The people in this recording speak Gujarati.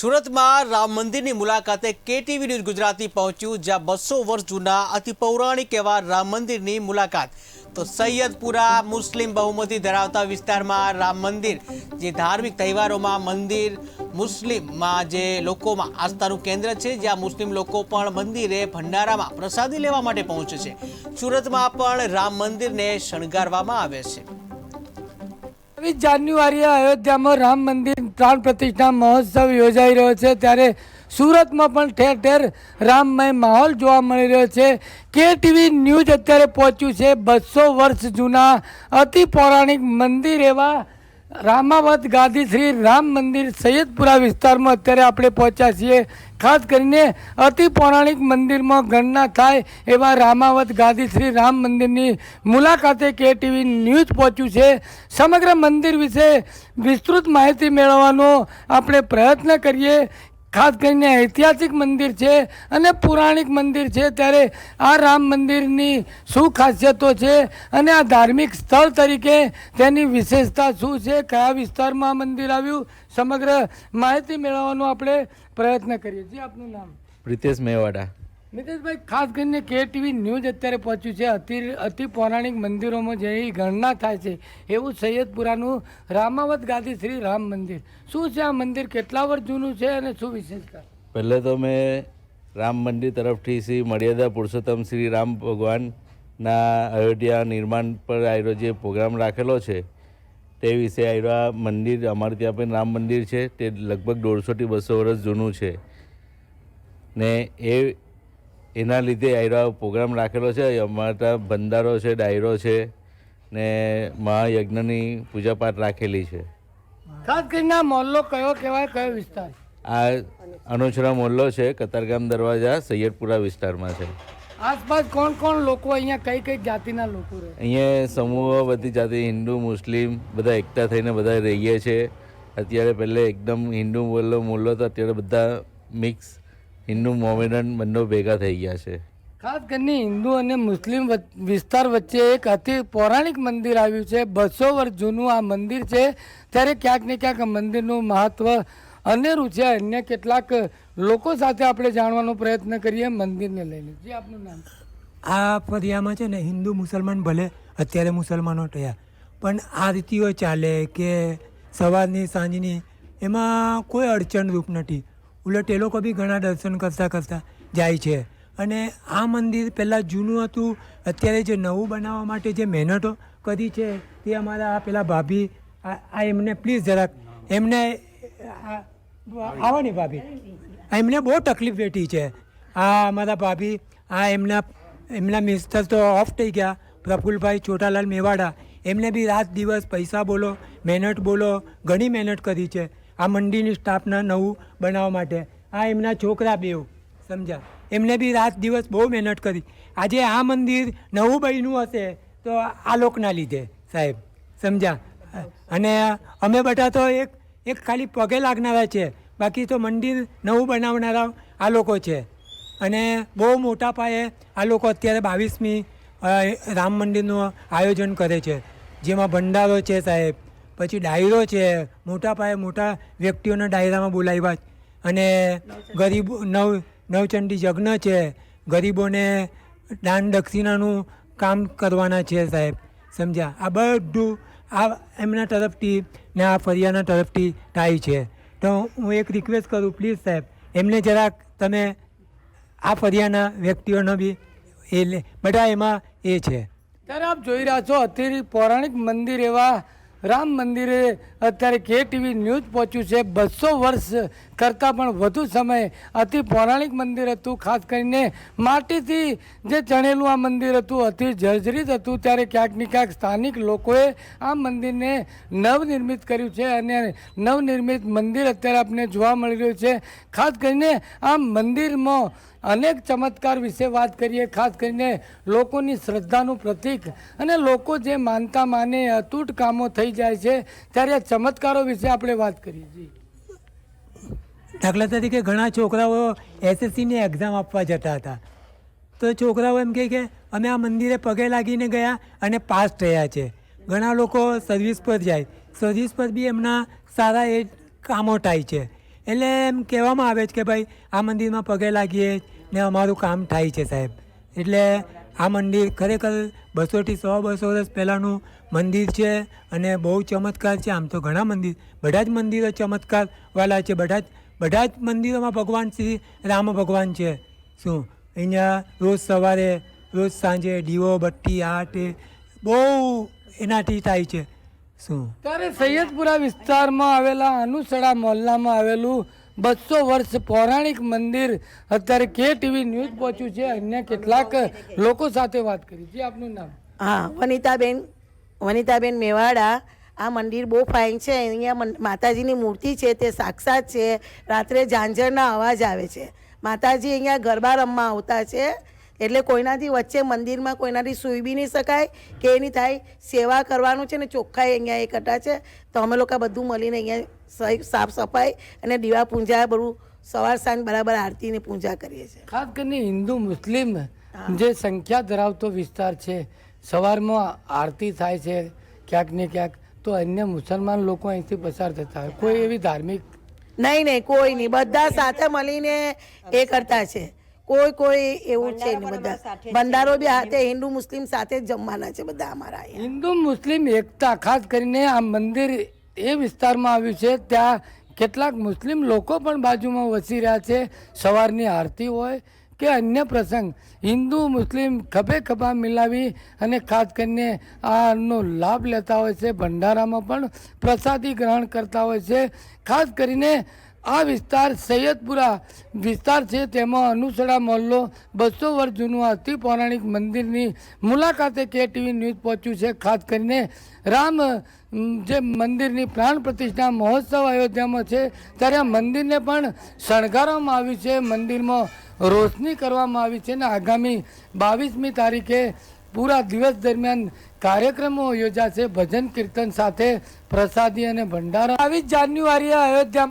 સુરતમાં રામ મંદિરની મુલાકાતે કેટીવી ન્યૂઝ ગુજરાતી પહોંચ્યું, જ્યાં બસો વર્ષ જૂના અતિ પૌરાણિક એવા રામ મંદિરની મુલાકાત. તો સૈયદપુરા મુસ્લિમ બહુમતી ધરાવતા વિસ્તારમાં રામ મંદિર, જે ધાર્મિક તહેવારોમાં મંદિર, મુસ્લિમમાં જે લોકોમાં આસ્થાનું કેન્દ્ર છે, જ્યાં મુસ્લિમ લોકો પણ મંદિરે ભંડારામાં પ્રસાદી લેવા માટે પહોંચે છે. સુરતમાં પણ રામ મંદિરને શણગારવામાં આવે છે. છવ્વીસ જાન્યુઆરીએ અયોધ્યામાં રામ મંદિર પ્રાણ પ્રતિષ્ઠા મહોત્સવ યોજાઈ રહ્યો છે. ત્યારે સુરતમાં પણ ઠેર ઠેર રામમય માહોલ જોવા મળી રહ્યો છે. કે ટીવી ન્યૂઝ અત્યારે પહોંચ્યું છે. બસો વર્ષ જૂના અતિ પૌરાણિક મંદિર એવા રામાવત ગાંધી શ્રી રામ મંદિર સૈયદપુરા વિસ્તારમાં અત્યારે આપણે પહોંચ્યા છીએ. ખાસ કરીને અતિ પૌરાણિક મંદિરમાં ગણના થાય એવા રામાવત ગાંધી શ્રી રામ મંદિરની મુલાકાતે કે ટીવી ન્યૂઝ પહોંચ્યું છે. સમગ્ર મંદિર વિશે વિસ્તૃત માહિતી મેળવવાનો આપણે પ્રયત્ન કરીએ ખાસ કરીને ઐતિહાસિક મંદિર છે અને પૌરાણિક મંદિર છે, ત્યારે આ રામ મંદિરની શું ખાસિયતો છે અને આ ધાર્મિક સ્થળ તરીકે તેની વિશેષતા શું છે, કયા વિસ્તારમાં મંદિર આવ્યું, સમગ્ર માહિતી મેળવવાનો આપણે પ્રયત્ન કરીએ. છીએ આપનું નામ? પ્રિતેશ મેવાડા. મિતેશભાઈ ખાસ કરીને કે ટીવી ન્યૂઝ અત્યારે પહોંચ્યું છે. અતિ અતિ પૌરાણિક મંદિરોમાં જે ગણના થાય છે, એવું સૈયદપુરાનું રામાવત ગાદી શ્રી રામ મંદિર. શું છે આ મંદિર? કેટલા વર્ષ જૂનું છે અને શું વિશેષતા? પહેલે તો મેં રામ મંદિર તરફથી શ્રી મર્યાદા પુરુષોત્તમ શ્રી રામ ભગવાનના અયોધ્યા નિર્માણ પર આવ્યો જે પ્રોગ્રામ રાખેલો છે, તે વિશે આવ્યો આ મંદિર, અમારે ત્યાં પણ રામ મંદિર છે. તે લગભગ દોઢસોથી બસો વર્ષ જૂનું છે. ને એ એના લીધે આયરો પ્રોગ્રામ રાખેલો છે. અમારા ત્યાં ભંડારો છે ડાયરો છે ને મહાયજ્ઞની પૂજાપાઠ રાખેલી છે. ખાસ કરીને મોલ્લો મોહલ્લો કયો કહેવાય કયો વિસ્તાર? આ અનોછરા મોહલ્લો છે કતારગામ દરવાજા સૈયદપુરા વિસ્તારમાં છે. આસપાસ કોણ કોણ લોકો અહીંયા કઈ કઈ જાતિના લોકો રહે? અહીંયા સમૂહ બધી જાતિ હિન્દુ મુસ્લિમ બધા એકતા થઈને બધા રહીએ છે. અત્યારે પહેલે એકદમ હિન્દુ મોલ્લો મોલ્લો તો અત્યારે બધા મિક્સ હિન્દુ મોમેડન બંને ભેગા થઈ ગયા છે. ખાસ કરીને હિન્દુ અને મુસ્લિમ વિસ્તાર વચ્ચે એક અતિ પૌરાણિક મંદિર આવ્યું છે બસો વર્ષ જૂનું આ મંદિર છે. ત્યારે ક્યાંક ને ક્યાંક આ મંદિરનું મહત્વ અનેરું છે. અન્ય કેટલાક લોકો સાથે આપણે જાણવાનો પ્રયત્ન કરીએ મંદિરને લઈને. જે આપનું નામ? આ ફરિયામાં છે ને હિન્દુ મુસલમાન ભલે અત્યારે મુસલમાનો થયા પણ આ રીતિઓ ચાલે કે સવારની સાંજની એમાં કોઈ અડચણરૂપ નથી. ઉલટ એ લોકો બી ઘણા દર્શન કરતાં કરતાં જાય છે. અને આ મંદિર પહેલાં જૂનું હતું. અત્યારે જે નવું બનાવવા માટે જે મહેનતો કરી છે, તે અમારા આ પેલા ભાભી, આ એમને પ્લીઝ જરાક, એમને આવો ને ભાભી. એમને બહુ તકલીફ વેઠી છે. આ અમારા ભાભી, આ એમના એમના મિસ્ટર તો ઓફ થઈ ગયા. પ્રફુલભાઈ ચોટાલાલ મેવાડા, એમને બી રાત દિવસ પૈસા બોલો, મહેનત બોલો, ઘણી મહેનત કરી છે. આ મંડીની સ્થાપના નવું બનાવવા માટે. આ એમના છોકરા બેવ, સમજ્યા? એમને બી રાત દિવસ બહુ મહેનત કરી. આજે આ મંદિર નવું બન્યું હશે તો આ લોકના લીધે, સાહેબ, સમજ્યા? અને અમે બધા તો એક એક ખાલી પગે લાગનારા છે. બાકી તો મંદિર નવું બનાવનારા આ લોકો છે. અને બહુ મોટા પાયે આ લોકો અત્યારે બાવીસમી રામ મંદિરનું આયોજન કરે છે. જેમાં ભંડારો છે સાહેબ. પછી ડાયરો છે મોટા પાયે મોટા વ્યક્તિઓના ડાયરામાં બોલાવ્યા અને ગરીબો નવ નવચંડી યજ્ઞ છે ગરીબોને દાન દક્ષિણાનું કામ કરવાના છે સાહેબ સમજ્યા? આ બધું આ એમના તરફથી ને આ ફરિયાના તરફથી થાય છે. તો હું એક રિક્વેસ્ટ કરું પ્લીઝ સાહેબ એમને જરાક તમે આ ફરિયાના વ્યક્તિઓનો બી એ લે બધા એમાં એ છે. ત્યારે આપ જોઈ રહ્યા છો અત્યારે પૌરાણિક મંદિર એવા રામ મંદિરે અત્યારે કે ટીવી ન્યૂઝ પહોંચ્યું છે. બસો વર્ષ કરતાં પણ વધુ સમય અતિ પૌરાણિક મંદિર હતું. ખાસ કરીને માટીથી જે ચણેલું આ મંદિર હતું, અતિ જર્જરિત હતું. ત્યારે ક્યાંક ને ક્યાંક સ્થાનિક લોકોએ આ મંદિરને નવનિર્મિત કર્યું છે અને નવનિર્મિત મંદિર અત્યારે આપને જોવા મળી રહ્યું છે. ખાસ કરીને આ મંદિરમાં અનેક ચમત્કાર વિશે વાત કરીએ. ખાસ કરીને લોકોની શ્રદ્ધાનું પ્રતીક અને લોકો જે માનતા માને અતૂટ કામો થઈ જાય છે, ત્યારે ચમત્કારો વિશે આપણે વાત કરીએ દાખલા તરીકે ઘણા છોકરાઓ એસએસસીની એક્ઝામ આપવા જતા હતા. તો છોકરાઓ એમ કહે કે, અમે આ મંદિરે પગે લાગીને ગયા અને પાસ થયા છે. ઘણા લોકો સર્વિસ પર જાય. સર્વિસ પર બી એમના સારા એ કામો થાય છે. એટલે એમ કહેવામાં આવે છે કે, ભાઈ, આ મંદિરમાં પગે લાગીએ ને અમારું કામ થાય છે, સાહેબ. એટલે આ મંદિર ખરેખર બસોથી સો બસો વર્ષ પહેલાંનું મંદિર છે અને બહુ ચમત્કાર છે. આમ તો ઘણા મંદિર, બધા જ મંદિરો ચમત્કાર વાળા છે. બધા જ બધા જ મંદિરોમાં ભગવાન શ્રી રામ ભગવાન છે. શું? અહીંયા રોજ સવારે, રોજ સાંજે દીવો બટ્ટી એ બહુ એનાથી થાય છે. શું? ત્યારે સૈયદપુરા વિસ્તારમાં આવેલા અનુસડા મોહલ્લામાં આવેલું બસો વર્ષ પૌરાણિક મંદિર અત્યારે કે ટીવી ન્યૂઝ પહોંચ્યું છે અન્ય કેટલાક લોકો સાથે વાત કરી. છે આપનું નામ? હા, વનિતાબેન વનિતાબેન મેવાડા. આ મંદિર બહુ ફાઇન છે. અહીંયા માતાજીની મૂર્તિ છે, તે સાક્ષાત છે. રાત્રે ઝાંઝરના અવાજ આવે છે. માતાજી અહીંયા ગરબા રમવા આવતા છે. એટલે કોઈનાથી વચ્ચે મંદિરમાં કોઈનાથી સૂઈ બી નહીં શકાય કે એની થાય સેવા કરવાનું છે ને ચોખ્ખાઈ અહીંયા એ કટા છે તો અમે લોકો બધું મળીને અહીંયા સહી- સાફ સફાઈ અને દીવા પૂંજા બધું સવાર સાંજ બરાબર આરતીની પૂજા કરીએ છીએ. ખાસ કરીને હિન્દુ મુસ્લિમ જે સંખ્યા ધરાવતો વિસ્તાર છે સવારમાં આરતી થાય છે ક્યાંક ને ક્યાંક તો અન્ય મુસલમાન લોકો અહીંથી પસાર થતા હોય. કોઈ એવી ધાર્મિક નહીં નહીં કોઈ નહીં. બધા સાથે મળીને એ કરતા છે. કોઈ કોઈ એવું છે નહીં બધા. ભંડારો બી હાથે હિન્દુ મુસ્લિમ સાથે જમવાના છે બધા અમારા હિન્દુ મુસ્લિમ એકતા ખાસ કરીને આ મંદિર એ વિસ્તારમાં આવ્યું છે. ત્યાં કેટલાક મુસ્લિમ લોકો પણ બાજુમાં વસી રહ્યા છે. સવારની આરતી હોય કે અન્ય પ્રસંગ હિન્દુ મુસ્લિમ ખભે ખભા મિલાવી અને ખાસ કરીને આનો લાભ લેતા હોય છે. ભંડારામાં પણ પ્રસાદી ગ્રહણ કરતા હોય છે. ખાસ કરીને આ વિસ્તાર સૈયદપુરા વિસ્તાર છે. તેમાં અનુસડા મહોલ્લો બસો વર્ષ જૂનું અતિ પૌરાણિક મંદિરની મુલાકાતે કે ટીવી ન્યૂઝ પહોંચ્યું છે. ખાસ કરીને રામ જે મંદિરની પ્રાણ પ્રતિષ્ઠા મહોત્સવ અયોધ્યામાં છે, ત્યારે મંદિરને પણ શણગારવામાં આવ્યું છે. મંદિરમાં રોશની કરવામાં આવી છે અને આગામી બાવીસમી તારીખે પૂરા દિવસ દરમિયાન કાર્યક્રમો યોજાશે. ભજન, કીર્તન સાથે પ્રસાદી અને ભંડારા. આવી જાન્યુઆરીએ અયોધ્યા